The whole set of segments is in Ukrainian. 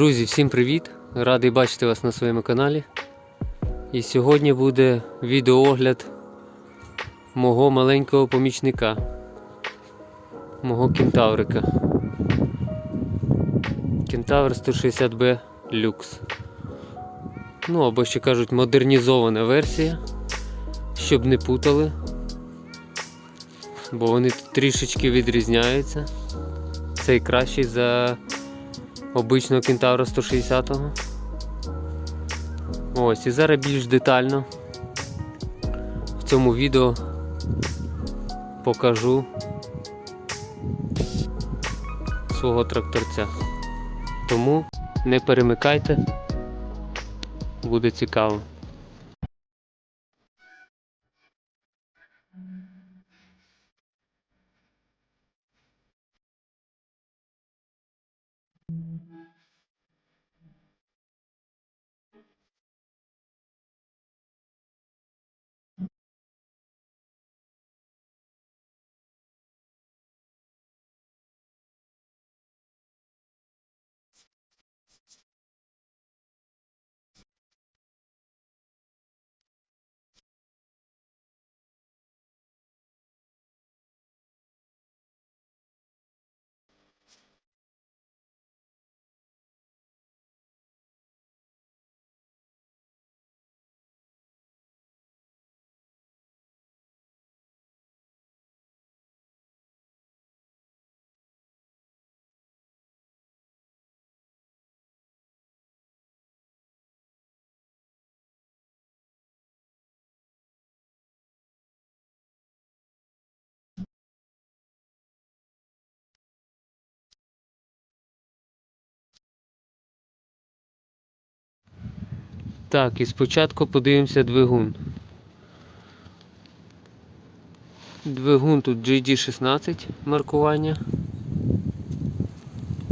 Друзі, всім привіт! Радий бачити вас на своєму каналі. І сьогодні буде відеоогляд мого маленького помічника, мого кентаврика. Кентавр 160B Lux. Ну, або ще кажуть, модернізована версія, щоб не путали, бо вони трішечки відрізняються. Цей кращий за обичного кентавра 160-го. Ось, і зараз більш детально в цьому відео покажу свого тракторця. Тому не перемикайте, буде цікаво. Так, і спочатку подивимося двигун. Двигун тут GD16 маркування.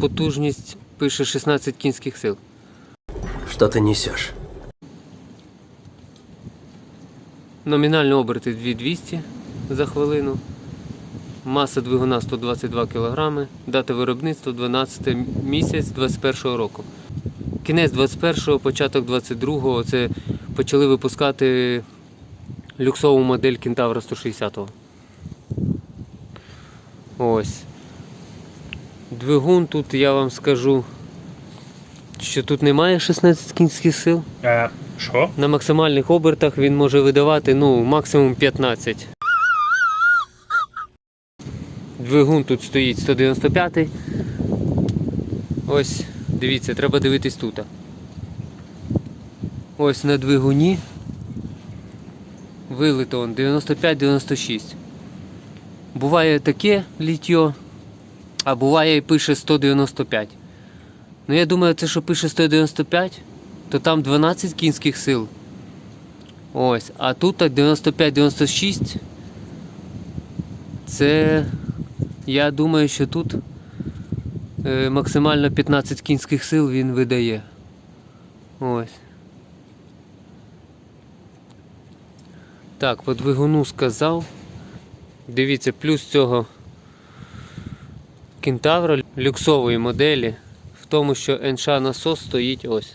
Потужність пише 16 кінських сил. Что ты несешь? Номінальні оберти 2200 за хвилину. Маса двигуна 122 кг. Дата виробництва 12 місяць 21 року. Кінець 21-го, початок 22-го це почали випускати люксову модель Кентавра 160-го. Ось. Двигун тут я вам скажу, що тут немає 16 кінських сил. Е, Що? На максимальних обертах він може видавати ну, максимум 15. Двигун тут стоїть 195. Ось, дивіться, треба дивитись тут. Ось на двигуні вилито он 95-96. Буває таке літьо, а буває і пише 195. Ну я думаю, це що пише 195, то там 12 кінських сил. Ось, а тут так 95-96. Це я думаю, що тут максимально 15 кінських сил він видає. Ось. Так, по двигуну сказав. Дивіться, плюс цього кентавра люксової моделі в тому, що НШ насос стоїть ось.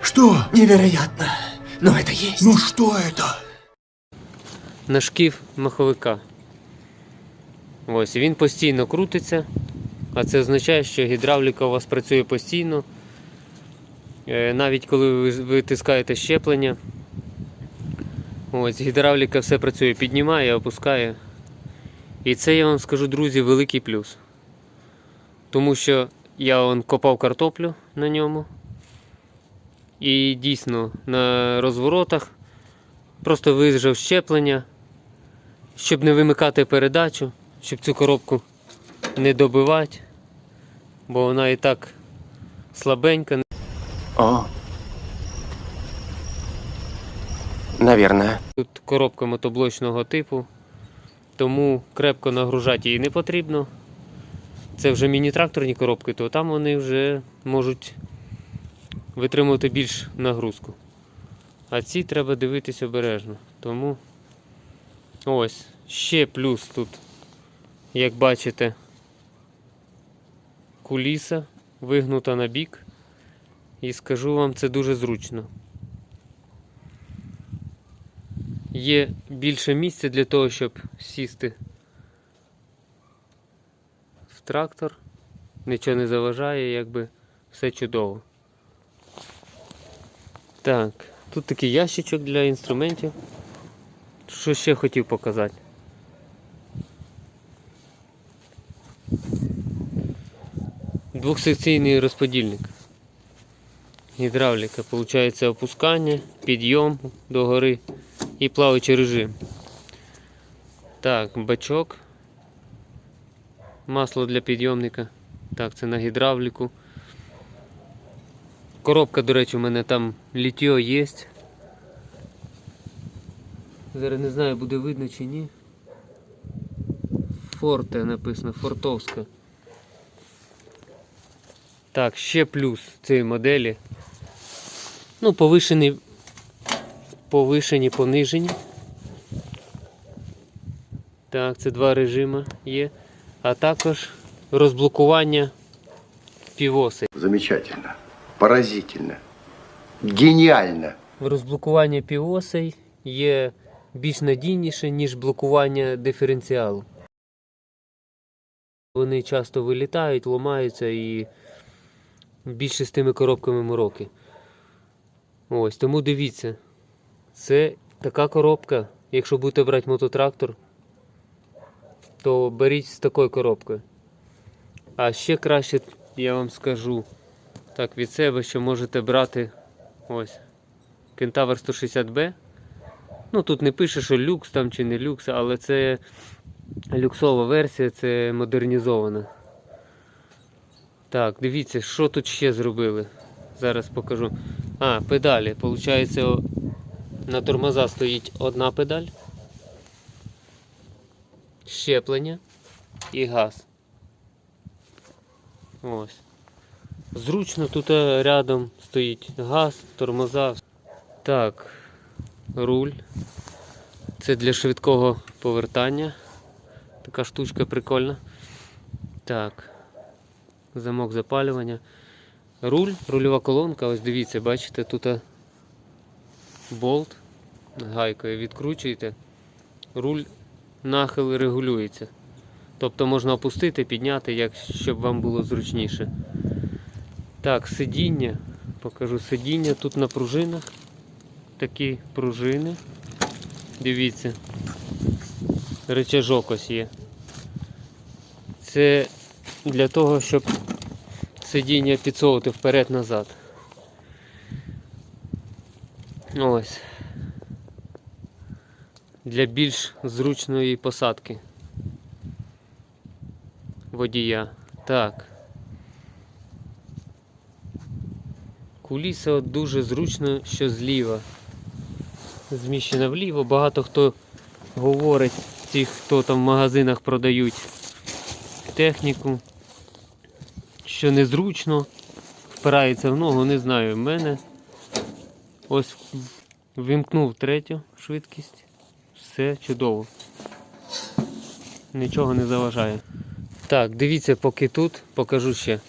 Что? Невероятно. Но это есть. Ну что это? на шкіф маховика. Ось, він постійно крутиться, а це означає, що гідравліка у вас працює постійно. Е, Навіть коли ви витискаєте щеплення, ось, гідравліка все працює, піднімає, опускає. І це я вам скажу, друзі, великий плюс. Тому що я он копав картоплю на ньому. І дійсно на розворотах просто вижав щеплення, щоб не вимикати передачу, щоб цю коробку не добивати, бо вона і так слабенька. О. Наверное. Тут коробка мотоблочного типу, тому крепко нагружати її не потрібно. Це вже міні-тракторні коробки, то там вони вже можуть витримувати більш нагрузку. А ці треба дивитись обережно. Тому ось ще плюс тут, як бачите, куліса вигнута на бік. І скажу вам, це дуже зручно. Є більше місця для того, щоб сісти в трактор. Нічого не заважає, якби все чудово. Так, тут такий ящичок для інструментів. Що ще хотів показати? Двохсекційний розподільник. Гідравліка. Получається опускання, підйом до гори і плаваючий режим. Так, бачок. Масло для підйомника. Так, це на гідравліку. Коробка, до речі, у мене там літьо є. Зараз не знаю, буде видно чи ні. Форте написано, фортовська. Так, ще плюс цієї моделі. Ну, повишені, повишені, понижені. Так, це два режими є. А також розблокування півоси. Замечательно. Поразительно. Гениально. Розблокування півосей є більш надійніше, ніж блокування диференціалу. Вони часто вилітають, ламаються і більше з тими коробками мороки. Ось, тому дивіться. Це така коробка. Якщо будете брати мототрактор, то беріть з такою коробкою. А ще краще, я вам скажу так від себе, що можете брати ось Кентавр 160B. Ну тут не пише, що люкс там чи не люкс, але це люксова версія, це модернізована. Так, дивіться, що тут ще зробили. Зараз покажу. А, педалі. Получається, на тормоза стоїть одна педаль, щеплення і газ. Ось. Зручно тут е, рядом стоїть газ, тормоза. Так, руль. Це для швидкого повертання. Така штучка прикольна. Так. Замок запалювання. Руль, рульова колонка, ось дивіться, бачите, тут е, болт гайкою відкручуєте. Руль нахил регулюється. Тобто можна опустити, підняти, як, щоб вам було зручніше. Так, сидіння. Покажу сидіння тут на пружинах. Такі пружини. Дивіться. Речажок ось є. Це для того, щоб сидіння підсовувати вперед-назад. Ось. Для більш зручної посадки водія. Так. Куліса от дуже зручно, що зліва. Зміщена вліво. Багато хто говорить, ті, хто там в магазинах продають техніку, що незручно, впирається в ногу, не знаю. В мене ось вимкнув третю швидкість. Все чудово. Нічого не заважає. Так, дивіться, поки тут покажу ще.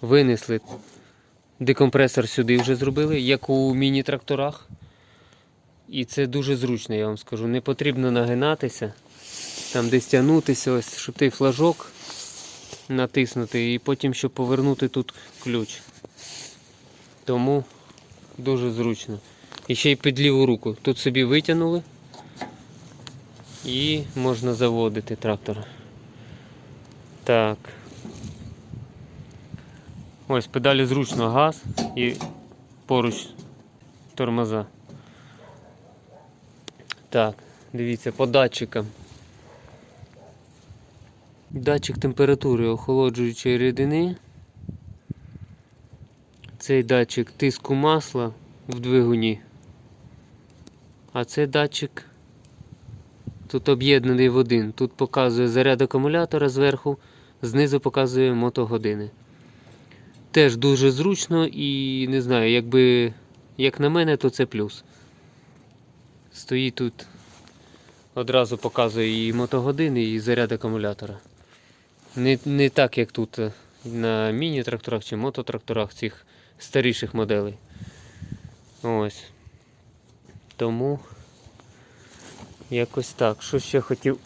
Винесли декомпресор сюди вже зробили, як у міні-тракторах. І це дуже зручно, я вам скажу. Не потрібно нагинатися, там десь тягнутися, ось, той флажок натиснути і потім, щоб повернути тут ключ. Тому дуже зручно. І ще й під ліву руку. Тут собі витягнули і можна заводити трактор. Так. Ось педалі зручно газ і поруч тормоза. Так, дивіться, по датчикам. Датчик температури охолоджуючої рідини. Цей датчик тиску масла в двигуні. А цей датчик тут об'єднаний в один. Тут показує заряд акумулятора зверху, знизу показує мотогодини. Теж дуже зручно і не знаю, якби як на мене, то це плюс. Стоїть тут, одразу показує і мотогодини, і заряд акумулятора. Не, не так, як тут е, на міні-тракторах чи мототракторах цих старіших моделей. Ось. Тому якось так. Що ще хотів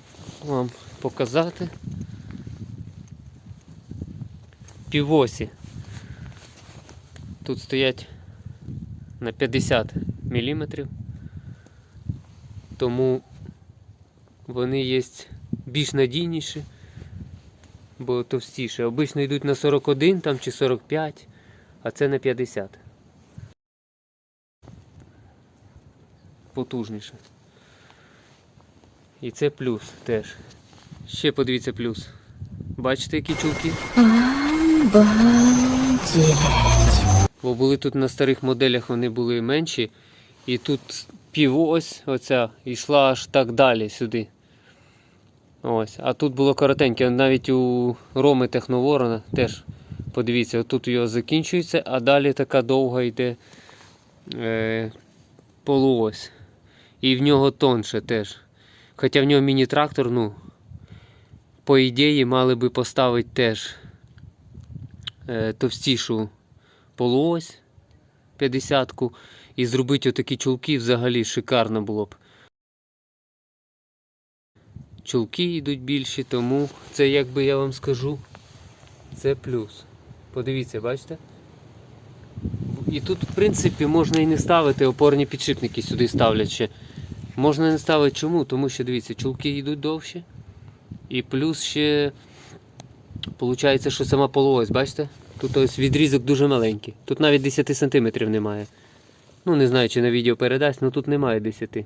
вам показати? Півосі. Тут стоять на 50 мм. Тому вони є більш надійніші, бо товстіше. Обично йдуть на 41 там, чи 45, а це на 50. Потужніше. І це плюс теж. Ще подивіться плюс. Бачите, які чулки? Бо були тут на старих моделях, вони були менші. І тут півось оця йшла аж так далі сюди. Ось. А тут було коротеньке. Навіть у Роми Техноворона теж подивіться, тут його закінчується, а далі така довга йде е, полуось. І в нього тонше теж. Хоча в нього міні-трактор, ну, по ідеї, мали би поставити теж е, товстішу полуось 50-ку і зробити отакі чулки взагалі шикарно було б. Чулки йдуть більші, тому це, як би я вам скажу, це плюс. Подивіться, бачите? І тут, в принципі, можна і не ставити опорні підшипники сюди ставлять ще. Можна не ставити чому? Тому що дивіться, чулки йдуть довші. І плюс ще виходить, що сама полуось, бачите? Тут ось відрізок дуже маленький. Тут навіть 10 см немає. Ну, не знаю, чи на відео передасть, але тут немає 10.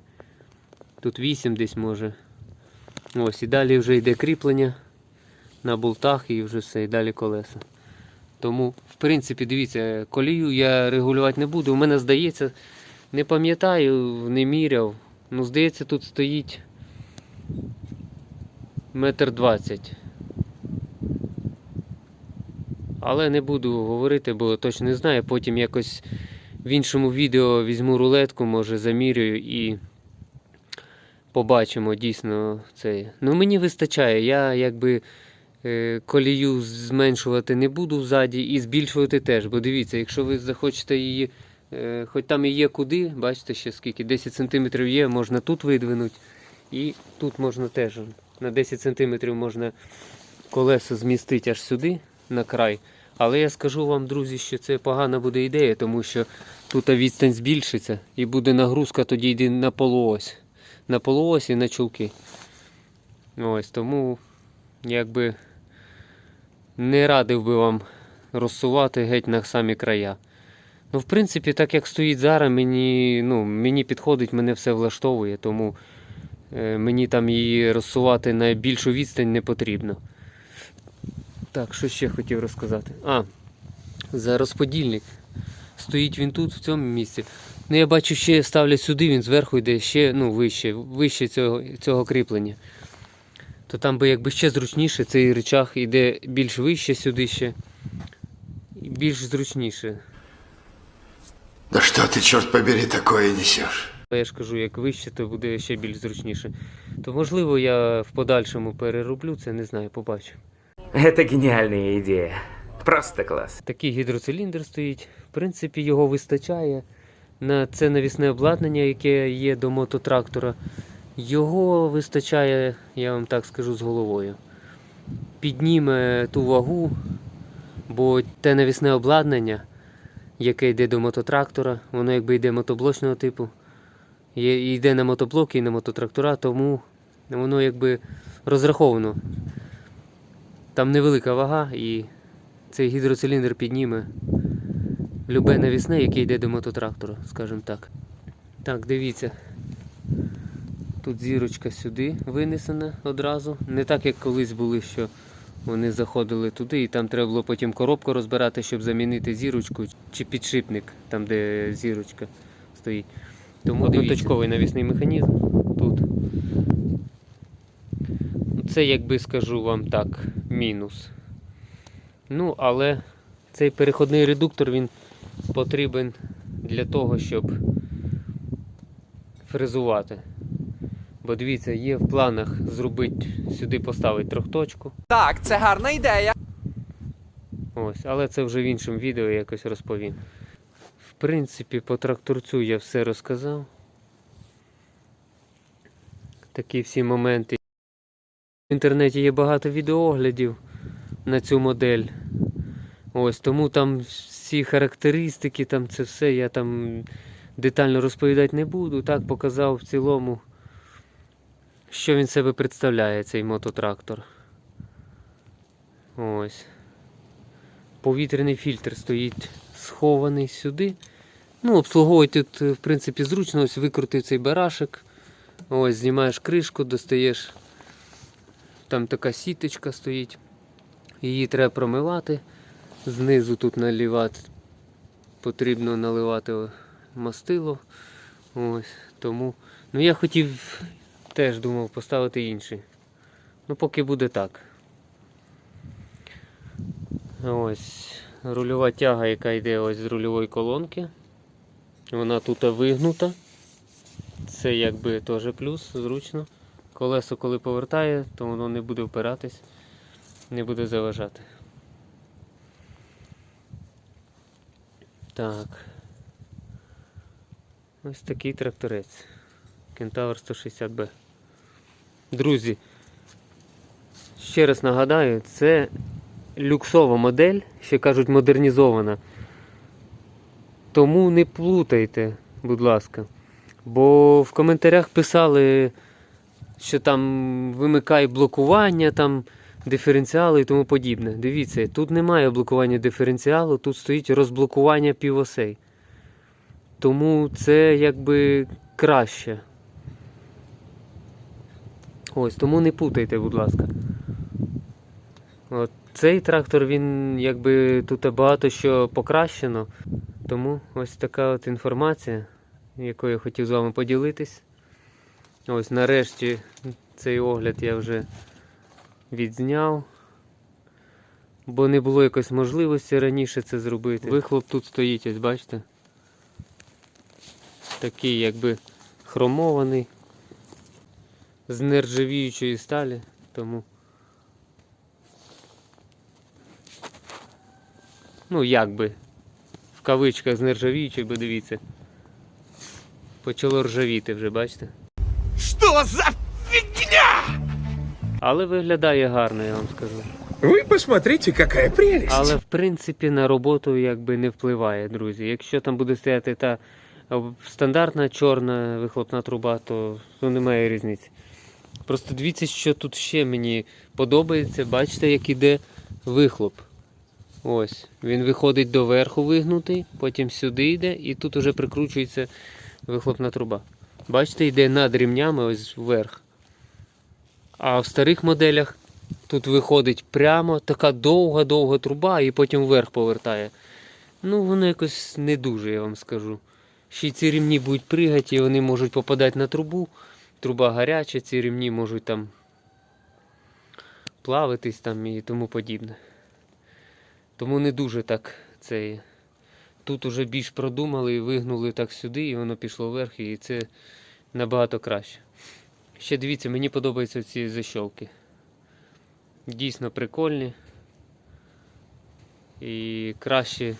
Тут 8 десь може. Ось, і далі вже йде кріплення на болтах і вже все, і далі колеса. Тому, в принципі, дивіться, колію я регулювати не буду. У мене здається, не пам'ятаю, не міряв. Ну, здається, тут стоїть метр двадцять. Але не буду говорити, бо точно не знаю. Потім якось в іншому відео візьму рулетку, може замірюю і побачимо дійсно це. Ну мені вистачає. Я якби е, колію зменшувати не буду ззаді і збільшувати теж. Бо дивіться, якщо ви захочете її, е, хоч там і є куди, бачите ще скільки, 10 см є, можна тут видвинути. І тут можна теж на 10 см можна колеса змістити аж сюди, на край. Але я скажу вам, друзі, що це погана буде ідея, тому що тут відстань збільшиться і буде нагрузка тоді йде на полуось. На полуось і на чулки. Ось тому якби не радив би вам розсувати геть на самі края. Ну, в принципі, так як стоїть зараз, мені, ну, мені підходить, мене все влаштовує, тому е, мені там її розсувати на більшу відстань не потрібно. Так, що ще хотів розказати? А, за розподільник. Стоїть він тут, в цьому місці. Ну, я бачу, ще ставлять сюди, він зверху йде ще ну, вище, вище цього, цього кріплення. То там би якби ще зручніше, цей речах йде більш вище сюди ще. І більш зручніше. Да что ты, черт побери, такое несешь? А Я ж кажу, як вище, то буде ще більш зручніше. То можливо я в подальшому перероблю це, не знаю, побачу. Это гениальная идея. Просто класс. Такий гідроциліндр стоїть. В принципі, його вистачає на це навісне обладнання, яке є до мототрактора. Його вистачає, я вам так скажу, з головою. Підніме ту вагу, бо те навісне обладнання, яке йде до мототрактора, воно якби йде мотоблочного типу. Йде на мотоблоки і на мототрактора, тому воно якби розраховано. Там невелика вага і цей гідроциліндр підніме любе навісне, яке йде до мототрактора, скажімо так. Так, дивіться. Тут зірочка сюди винесена одразу. Не так, як колись були, що вони заходили туди, і там треба було потім коробку розбирати, щоб замінити зірочку чи підшипник, там де зірочка стоїть. Тому одноточковий навісний механізм тут. Це, якби скажу вам так, мінус. Ну, але цей переходний редуктор він потрібен для того, щоб фрезувати. Бо дивіться, є в планах зробити сюди поставити трьохточку. Так, це гарна ідея. Ось, але це вже в іншому відео якось розповім. В принципі, по тракторцю я все розказав. Такі всі моменти. В інтернеті є багато відеооглядів на цю модель. Ось тому там всі характеристики, там це все я там детально розповідати не буду. Так показав в цілому, що він себе представляє, цей мототрактор. Ось. Повітряний фільтр стоїть схований сюди. Ну, обслуговувати тут, в принципі, зручно. Ось викрутив цей барашек. Ось, знімаєш кришку, достаєш. Там така сіточка стоїть. Її треба промивати. Знизу тут налівати. Потрібно наливати мастило. Ось. Тому. Ну я хотів теж думав поставити інший. Ну, поки буде так. Ось рульова тяга, яка йде ось з рульової колонки. Вона тут вигнута. Це якби теж плюс, зручно. Колесо, коли повертає, то воно не буде впиратись, не буде заважати. Так. Ось такий тракторець. Кентавр 160B. Друзі, ще раз нагадаю, це люксова модель, ще кажуть модернізована. Тому не плутайте, будь ласка. Бо в коментарях писали, що там вимикає блокування, там диференціали і тому подібне. Дивіться, тут немає блокування диференціалу, тут стоїть розблокування півосей. Тому це якби краще. Ось, тому не путайте, будь ласка. От цей трактор, він якби тут багато що покращено. Тому ось така от інформація, якою я хотів з вами поділитись. Ось нарешті цей огляд я вже відзняв. Бо не було якось можливості раніше це зробити. Вихлоп тут стоїть, ось бачите? Такий якби хромований з нержавіючої сталі, тому. Ну, як би, в кавичках з нержавіючої, бо дивіться. Почало ржавіти вже, бачите? Что за фигня? Але виглядає гарно, я вам скажу. Вы посмотрите, какая прелесть! Але в принципі на роботу якби не впливає, друзі. Якщо там буде стояти та стандартна чорна вихлопна труба, то, то немає різниці. Просто дивіться, що тут ще мені подобається. Бачите, як іде вихлоп. Ось. Він виходить до верху вигнутий, потім сюди йде і тут уже прикручується вихлопна труба. Бачите, йде над рівнями ось вверх. А в старих моделях Тут виходить прямо така довга-довга труба і потім вверх повертає. Ну, воно якось не дуже, я вам скажу. Ще й ці рівні будуть пригати, і вони можуть попадати на трубу. Труба гаряча, ці рівні можуть там плавитись там і тому подібне. Тому не дуже так це. є. Тут уже більш продумали і вигнули так сюди, і воно пішло вверх, і це набагато краще. Ще дивіться, мені подобаються ці защолки. Дійсно прикольні. І краще,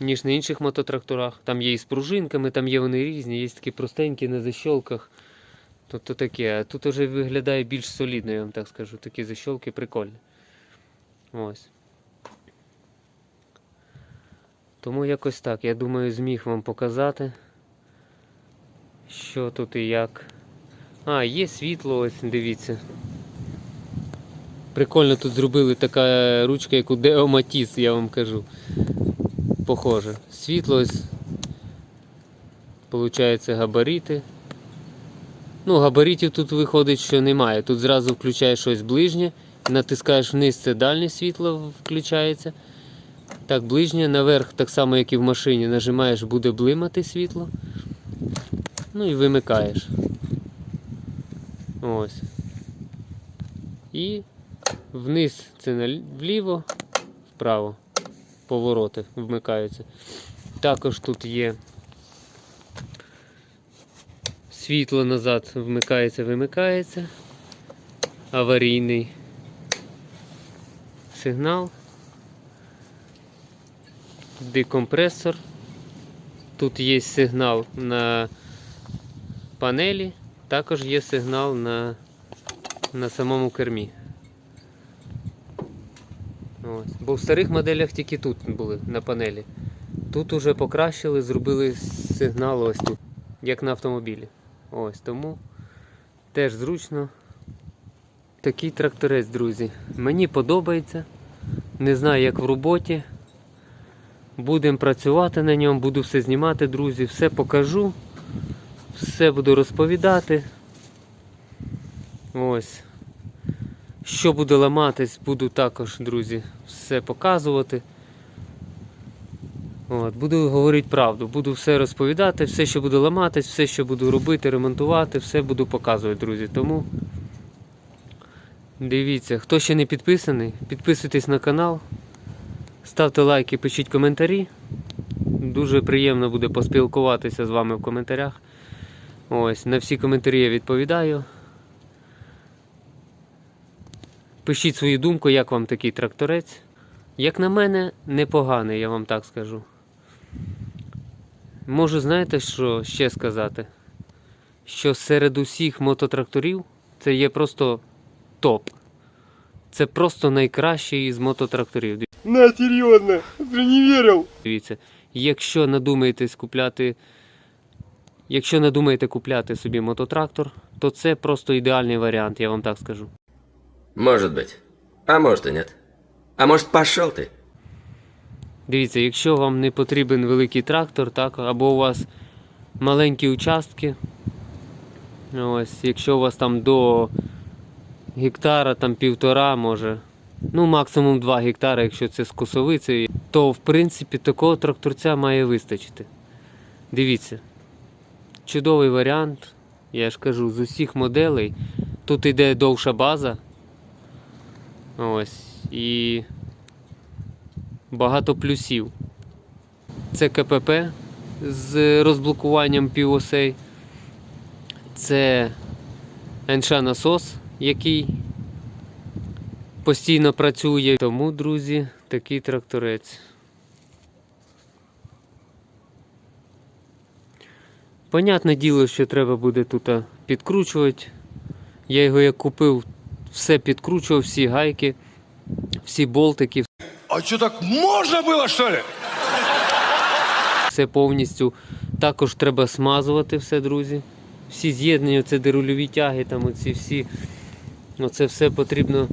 ніж на інших мототракторах. Там є і з пружинками, там є вони різні, є такі простенькі на защолках. Тобто таке. А тут вже виглядає більш солідно, я вам так скажу. Такі защолки прикольні. Ось. Тому якось так. Я думаю, зміг вам показати, що тут і як. А, є світло, ось дивіться. Прикольно тут зробили така ручка, як у Део Матіс, я вам кажу. Похоже. Світло ось. Получається габарити. Ну, габаритів тут виходить, що немає. Тут зразу включаєш щось ближнє, натискаєш вниз, це дальнє світло включається. Так, ближнє, наверх, так само, як і в машині, нажимаєш, буде блимати світло. Ну і вимикаєш. Ось. І вниз це вліво, вправо. Повороти вмикаються. Також тут є світло назад вмикається, вимикається. Аварійний сигнал. декомпресор. Тут є сигнал на панелі, також є сигнал на, на самому кермі. Ось. Бо в старих моделях тільки тут були на панелі. Тут уже покращили, зробили сигнал ось тут, як на автомобілі. Ось тому теж зручно. Такий тракторець, друзі. Мені подобається. Не знаю, як в роботі. Будемо працювати на ньому, буду все знімати, друзі, все покажу, все буду розповідати. Ось. Що буде ламатись, буду також, друзі, все показувати. От, буду говорити правду, буду все розповідати, все, що буде ламатись, все, що буду робити, ремонтувати, все буду показувати, друзі. Тому дивіться, хто ще не підписаний, підписуйтесь на канал, ставте лайки, пишіть коментарі. Дуже приємно буде поспілкуватися з вами в коментарях. Ось, на всі коментарі я відповідаю. Пишіть свою думку, як вам такий тракторець. Як на мене, непоганий, я вам так скажу. Можу, знаєте, що ще сказати? Що серед усіх мототракторів це є просто топ. Це просто найкращий із мототракторів. На, серьезно, ты не верил. Дивіться, якщо надумаєтесь купляти. Якщо надумаєте купляти собі мототрактор, то це просто ідеальний варіант, я вам так скажу. Может быть. А может и нет. А может пошел ты? Дивіться, якщо вам не потрібен великий трактор, так, або у вас маленькі участки, ось, якщо у вас там до гектара, там півтора, може, ну максимум 2 гектара, якщо це з косовицею, то в принципі такого тракторця має вистачити. Дивіться, чудовий варіант, я ж кажу, з усіх моделей. Тут йде довша база. Ось. І багато плюсів. Це КПП з розблокуванням півосей. Це НШ насос, який постійно працює. Тому, друзі, такий тракторець. Понятне діло, що треба буде тут підкручувати. Я його як купив, все підкручував, всі гайки, всі болтики, А что, так можно было, что ли? все повністю. Також треба смазувати все, друзі. Всі з'єднання, це де рульові тяги, там оці всі. Оце все потрібно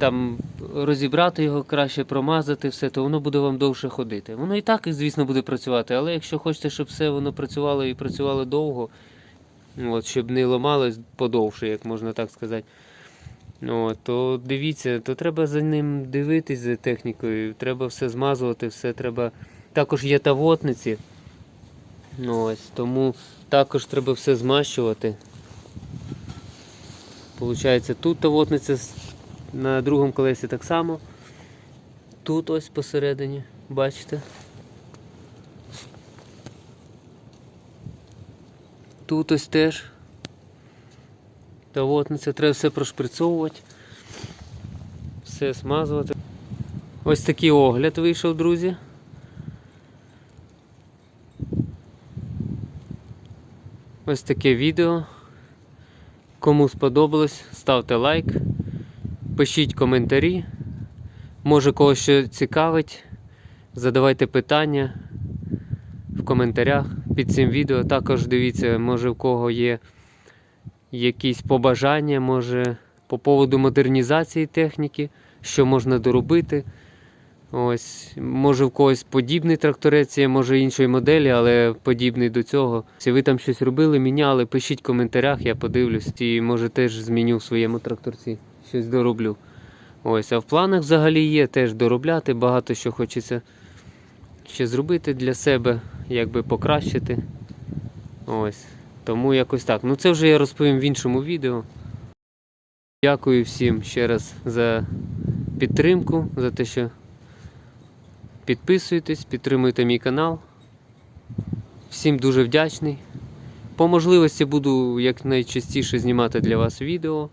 там розібрати його краще, промазати все, то воно буде вам довше ходити. Воно і так, звісно, буде працювати, але якщо хочете, щоб все воно працювало і працювало довго, от, щоб не ламалось подовше, як можна так сказати. От, то дивіться, то треба за ним дивитись за технікою, треба все змазувати, все треба. Також є тавотниці. Ось, тому також треба все змащувати. Получається, тут тавотниця на другому колесі так само. Тут ось посередині, бачите. Тут ось теж. Тавотниця, треба все прошприцовувати, все смазувати. Ось такий огляд вийшов, друзі. Ось таке відео. Кому сподобалось, ставте лайк, пишіть коментарі. Може когось що цікавить, задавайте питання в коментарях під цим відео. Також дивіться, може в кого є якісь побажання, може по поводу модернізації техніки, що можна доробити. Ось, може в когось подібний тракторець є, може іншої моделі, але подібний до цього. Якщо ви там щось робили, міняли, пишіть в коментарях, я подивлюсь і може теж зміню в своєму тракторці. Щось дороблю. Ось, а в планах взагалі є теж доробляти, багато що хочеться ще зробити для себе, якби покращити. Ось. Тому якось так. Ну це вже я розповім в іншому відео. Дякую всім ще раз за підтримку, за те, що підписуєтесь, підтримуєте мій канал. Всім дуже вдячний. По можливості буду якнайчастіше знімати для вас відео.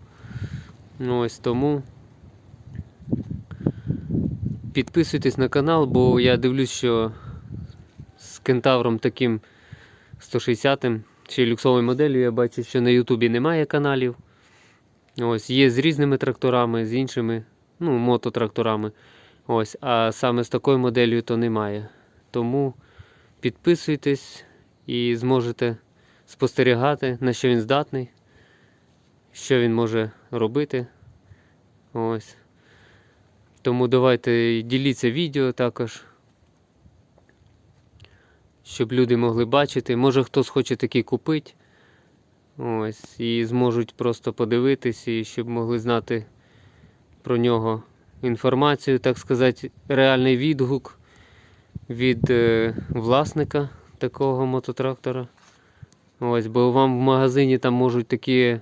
Ну, Ось тому підписуйтесь на канал, бо я дивлюсь, що з кентавром таким 160-м чи люксовою моделлю я бачу, що на Ютубі немає каналів. Ось, є з різними тракторами, з іншими, ну, мототракторами. Ось, а саме з такою моделлю то немає. Тому підписуйтесь і зможете спостерігати, на що він здатний, що він може робити. Ось. Тому давайте діліться відео також. Щоб люди могли бачити. Може хтось хоче такий купити. Ось. І зможуть просто подивитись, і щоб могли знати про нього інформацію, так сказати, реальний відгук від е, власника такого мототрактора. Ось, бо вам в магазині там можуть такі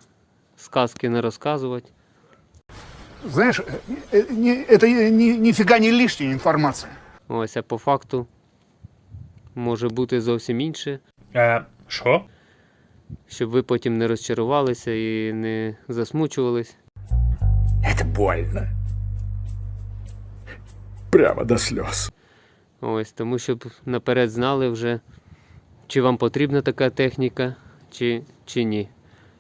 сказки не розказувати. Знаешь, э, не- это ни- нифига не лишняя информация. Ось, а по факту може бути зовсім інше, Е, що? щоб ви потім не розчарувалися і не засмучувались. Это больно. Прямо до слез. Ось, тому щоб наперед знали вже, чи вам потрібна така техніка, чи, чи ні.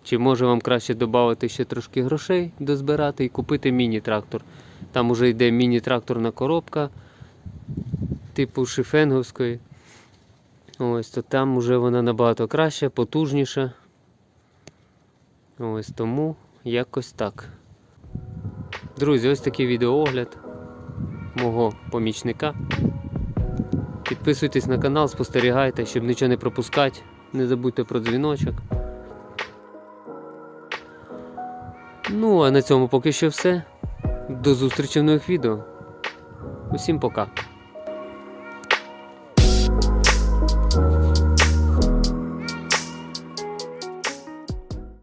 Чи може вам краще додати ще трошки грошей дозбирати і купити міні-трактор. Там уже йде міні-тракторна коробка типу шифенговської. Ось, то там уже вона набагато краща, потужніша. Ось тому якось так. Друзі, ось такий відеоогляд мого помічника. Підписуйтесь на канал, спостерігайте, щоб нічого не пропускати. Не забудьте про дзвіночок. Ну, а на цьому поки що все. До зустрічі в нових відео. Усім пока.